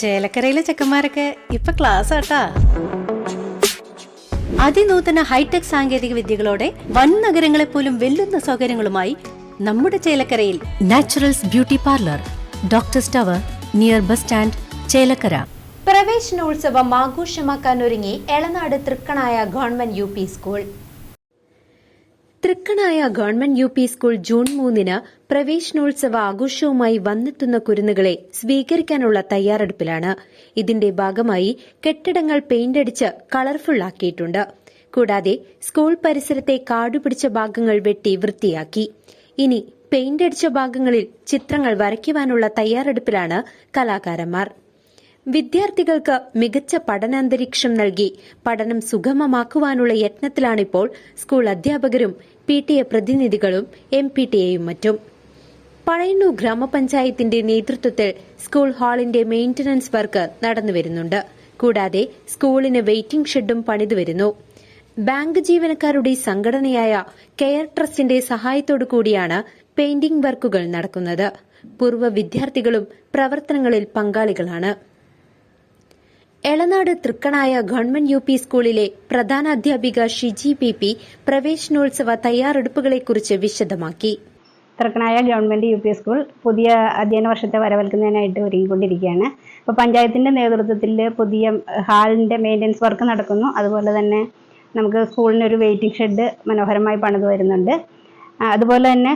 ചേലക്കരയിലെ ചെക്കന്മാരൊക്കെ ഇപ്പൊ ക്ലാസ് ആട്ടാ. അതിനൂതന ഹൈടെക് സാങ്കേതിക വിദ്യകളോടെ വൻ നഗരങ്ങളെ പോലും വെല്ലുന്ന സൗകര്യങ്ങളുമായി നമ്മുടെ ചേലക്കരയിൽ naturals beauty parlour doctor tower near bus stand Chelakkara. പ്രവേശനോത്സവം ആഘോഷമാക്കാൻ ഒരുങ്ങി Elanad Thrikkanaya government U school. Thrikkanaya government U P school June മൂന്നിന് പ്രവേശനോത്സവ ആഘോഷവുമായി വന്നെത്തുന്ന കുരുന്നുകളെ സ്വീകരിക്കാനുള്ള തയ്യാറെടുപ്പിലാണ്. ഇതിന്റെ ഭാഗമായി കെട്ടിടങ്ങൾ പെയിന്റടിച്ച് കളർഫുൾ ആക്കിയിട്ടുണ്ട്. കൂടാതെ സ്കൂൾ പരിസരത്തെ കാടുപിടിച്ച ഭാഗങ്ങൾ വെട്ടി വൃത്തിയാക്കി. ഇനി പെയിന്റടിച്ച ഭാഗങ്ങളിൽ ചിത്രങ്ങൾ വരയ്ക്കുവാനുള്ള തയ്യാറെടുപ്പിലാണ് കലാകാരന്മാർ. വിദ്യാർത്ഥികൾക്ക് മികച്ച പഠനാന്തരീക്ഷം നൽകി പഠനം സുഗമമാക്കുവാനുള്ള യത്നത്തിലാണിപ്പോൾ സ്കൂൾ അധ്യാപകരും പി ടി എ പ്രതിനിധികളും എം പി ടി എയും മറ്റും. പഴയന്നൂർ ഗ്രാമപഞ്ചായത്തിന്റെ നേതൃത്വത്തിൽ സ്കൂൾ ഹാളിന്റെ മെയിന്റനൻസ് വർക്ക് നടന്നുവരുന്നുണ്ട് കൂടാതെ സ്കൂളിന് വെയിറ്റിംഗ് ഷെഡും പണിതുവരുന്നു ബാങ്ക് ജീവനക്കാരുടെ സംഘടനയായ കെയർ ട്രസ്റ്റിന്റെ സഹായത്തോടു കൂടിയാണ് പെയിന്റിംഗ് വർക്കുകൾ നടക്കുന്നത്. പൂർവ വിദ്യാർത്ഥികളും പ്രവർത്തനങ്ങളിൽ പങ്കാളികളാണ്. Elanad Thrikkanaya government U P സ്കൂളിലെ പ്രധാന അധ്യാപിക ഷിജി പി പി പ്രവേശനോത്സവ തയ്യാറെടുപ്പുകളെക്കുറിച്ച് വിശദമാക്കി. Thrikkanaya government U P school പുതിയ അധ്യയന വർഷത്തെ വരവേൽക്കുന്നതിനായിട്ട് ഒരുങ്ങിക്കൊണ്ടിരിക്കുകയാണ്. അപ്പോൾ പഞ്ചായത്തിന്റെ നേതൃത്വത്തിൽ പുതിയ ഹാളിന്റെ മെയിന്റനൻസ് വർക്ക് നടക്കുന്നു. അതുപോലെ തന്നെ നമുക്ക് സ്കൂളിനൊരു വെയിറ്റിംഗ് ഷെഡ് മനോഹരമായി പണിത് വരുന്നുണ്ട്. അതുപോലെ തന്നെ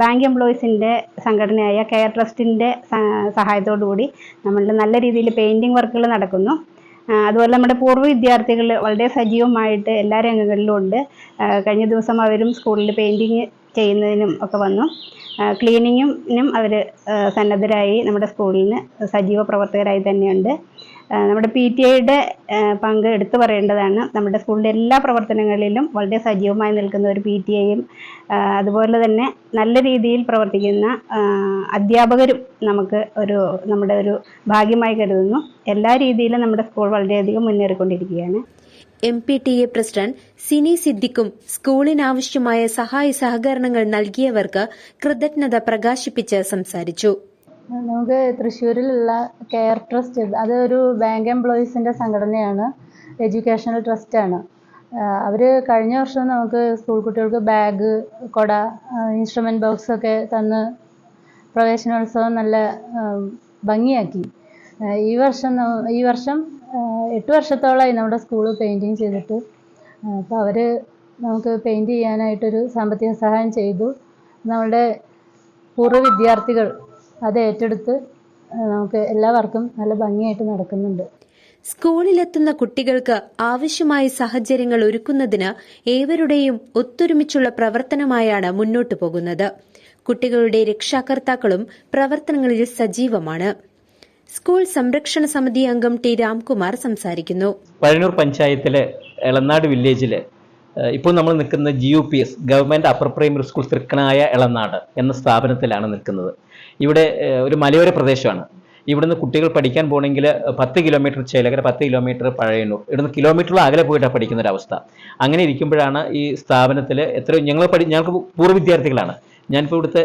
ബാങ്ക് എംപ്ലോയീസിന്റെ സംഘടനയായ കെയർ ട്രസ്റ്റിന്റെ സഹായത്തോടു കൂടി നമ്മളുടെ നല്ല രീതിയിൽ പെയിന്റിങ് വർക്കുകൾ നടക്കുന്നു. അതുപോലെ നമ്മുടെ പൂർവ വിദ്യാർത്ഥികൾ വളരെ സജീവമായിട്ട് എല്ലാ രംഗങ്ങളിലും ഉണ്ട്. കഴിഞ്ഞ ദിവസം അവരും സ്കൂളിൽ പെയിന്റിങ് ചെയ്യുന്നതിനും ഒക്കെ വന്നു. ക്ലീനിങ്ങിനും അവർ സന്നദ്ധരായി നമ്മുടെ സ്കൂളിന് സജീവ പ്രവർത്തകരായി തന്നെയുണ്ട്. നമ്മുടെ പി ടി ഐയുടെ പങ്ക് എടുത്തു പറയേണ്ടതാണ്. നമ്മുടെ സ്കൂളിന്റെ എല്ലാ പ്രവർത്തനങ്ങളിലും വളരെ സജീവമായി നിൽക്കുന്ന ഒരു പി ടി ഐയും അതുപോലെ തന്നെ നല്ല രീതിയിൽ പ്രവർത്തിക്കുന്ന അധ്യാപകരും നമുക്ക് ഒരു നമ്മുടെ ഒരു ഭാഗ്യമായി കരുതുന്നു. എല്ലാ രീതിയിലും നമ്മുടെ സ്കൂൾ വളരെയധികം മുന്നേറിക്കൊണ്ടിരിക്കുകയാണ്. M P T A president Sini സിദ്ദിഖും സ്കൂളിനാവശ്യമായ സഹായ സഹകരണങ്ങൾ നൽകിയവർക്ക് കൃതജ്ഞത പ്രകാശിപ്പിച്ച് സംസാരിച്ചു. നമുക്ക് തൃശ്ശൂരിലുള്ള കെയർ ട്രസ്റ്റ് അത് ഒരു ബാങ്ക് എംപ്ലോയീസിന്റെ സംഘടനയാണ് എഡ്യൂക്കേഷണൽ ട്രസ്റ്റാണ്. അവർ കഴിഞ്ഞ വർഷം നമുക്ക് സ്കൂൾ കുട്ടികൾക്ക് ബാഗ് കൊട ഇൻസ്ട്രുമെന്റ് ബോക്സ് ഒക്കെ തന്ന് പ്രവേശനോത്സവം നല്ല ഭംഗിയാക്കി. ഈ വർഷം ഈ വർഷം എട്ട് വർഷത്തോളമായി നമ്മുടെ സ്കൂൾ പെയിന്റിങ് ചെയ്തിട്ട്. അപ്പോൾ അവർ നമുക്ക് പെയിന്റ് ചെയ്യാനായിട്ടൊരു സാമ്പത്തിക സഹായം ചെയ്തു. നമ്മുടെ പൂർവ വിദ്യാർത്ഥികൾ അത് ഏറ്റെടുത്ത് നമുക്ക് എല്ലാ വർക്കും നല്ല ഭംഗിയായിട്ട് നടക്കുന്നുണ്ട്. സ്കൂളിലെത്തുന്ന കുട്ടികൾക്ക് ആവശ്യമായ സാഹചര്യങ്ങൾ ഒരുക്കുന്നതിന് ഏവരുടെയും ഒത്തൊരുമിച്ചുള്ള പ്രവർത്തനമായാണ് മുന്നോട്ടു പോകുന്നത്. കുട്ടികളുടെ രക്ഷാകർത്താക്കളും പ്രവർത്തനങ്ങളിൽ സജീവമാണ്. സ്കൂൾ സംരക്ഷണ സമിതി അംഗം ടി രാംകുമാർ സംസാരിക്കുന്നു. പഴനൂർ പഞ്ചായത്തിലെ എളനാട് വില്ലേജിൽ ഇപ്പോൾ നമ്മൾ നിൽക്കുന്ന G U P S government upper primary school Thrikkanaya Elanad എന്ന സ്ഥാപനത്തിലാണ് നിൽക്കുന്നത്. ഇവിടെ ഒരു മലയോര പ്രദേശമാണ്. ഇവിടുന്ന് കുട്ടികൾ പഠിക്കാൻ പോകണമെങ്കിൽ പത്ത് കിലോമീറ്റർ ചേലകര പത്ത് കിലോമീറ്റർ പഴയന്നൂർ. ഇവിടുന്ന് കിലോമീറ്ററിൽ അകലെ പോയിട്ടാണ് പഠിക്കുന്ന ഒരു അവസ്ഥ. അങ്ങനെ ഇരിക്കുമ്പോഴാണ് ഈ സ്ഥാപനത്തിൽ എത്ര ഞങ്ങൾ പഠി ഞങ്ങൾക്ക് പൂർവ വിദ്യാർത്ഥികളാണ്. ഞാനിപ്പോൾ ഇവിടുത്തെ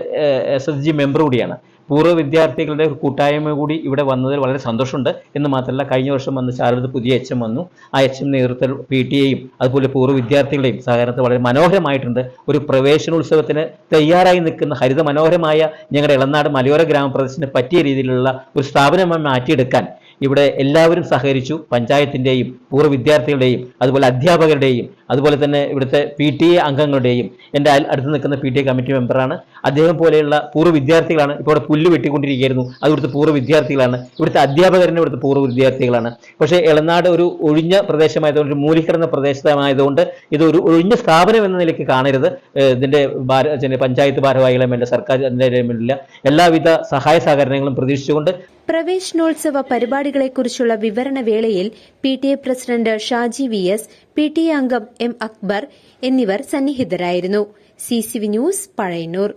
എസ് എസ് ജി മെമ്പർ കൂടിയാണ്. പൂർവ വിദ്യാർത്ഥികളുടെ ഒരു കൂട്ടായ്മ കൂടി ഇവിടെ വന്നതിൽ വളരെ സന്തോഷമുണ്ട്. എന്ന് മാത്രമല്ല കഴിഞ്ഞ വർഷം വന്ന ശാരദ പുതിയ എച്ച് വന്നു. ആ എച്ച് എം നേതൃത്വത്തിൽ പി ടി എയും അതുപോലെ പൂർവ വിദ്യാർത്ഥികളുടെയും സഹകരണത്തിൽ വളരെ മനോഹരമായിട്ടുണ്ട്. ഒരു പ്രവേശനോത്സവത്തിന് തയ്യാറായി നിൽക്കുന്ന ഹരിത മനോഹരമായ ഞങ്ങളുടെ ഇളനാട് മലയോര ഗ്രാമപ്രദേശത്തിന് പറ്റിയ രീതിയിലുള്ള ഒരു സ്ഥാപനമായി മാറ്റിയെടുക്കാൻ ഇവിടെ എല്ലാവരും സഹകരിച്ചു. പഞ്ചായത്തിന്റെയും പൂർവ വിദ്യാർത്ഥികളുടെയും അതുപോലെ അധ്യാപകരുടെയും അതുപോലെ തന്നെ ഇവിടുത്തെ പി ടി എ അംഗങ്ങളുടെയും എന്റെ അടുത്ത് നിൽക്കുന്ന പി ടി എ കമ്മിറ്റി മെമ്പറാണ്. അദ്ദേഹം പോലെയുള്ള പൂർവ വിദ്യാർത്ഥികളാണ് ഇപ്പോൾ ഇവിടെ പുല്ല് വെട്ടിക്കൊണ്ടിരിക്കുകയായിരുന്നു. അത് ഇവിടുത്തെ പൂർവ വിദ്യാർത്ഥികളാണ്. ഇവിടുത്തെ അധ്യാപകരുടെ ഇവിടുത്തെ പൂർവ വിദ്യാർത്ഥികളാണ്. പക്ഷേ ഇളനാട് ഒരു ഒഴിഞ്ഞ പ്രദേശമായതുകൊണ്ട് ഒരു മൂലിക്കിടന്ന പ്രദേശമായതുകൊണ്ട് ഇത് ഒരു ഒഴിഞ്ഞ സ്ഥാപനം എന്ന നിലയ്ക്ക് കാണരുത്. ഇതിന്റെ പഞ്ചായത്ത് ഭാരവാഹികളെ വേണ്ട സർക്കാർ എല്ലാവിധ സഹായ സഹകരണങ്ങളും പ്രതീക്ഷിച്ചുകൊണ്ട് പ്രവേശനോത്സവ പരിപാടികളെക്കുറിച്ചുള്ള വിവരണ വേളയിൽ P T A president Shaji V S P T A അംഗം എം അക്ബർ എന്നിവർ സന്നിഹിതരായിരുന്നു. C C V news Pazhayannur.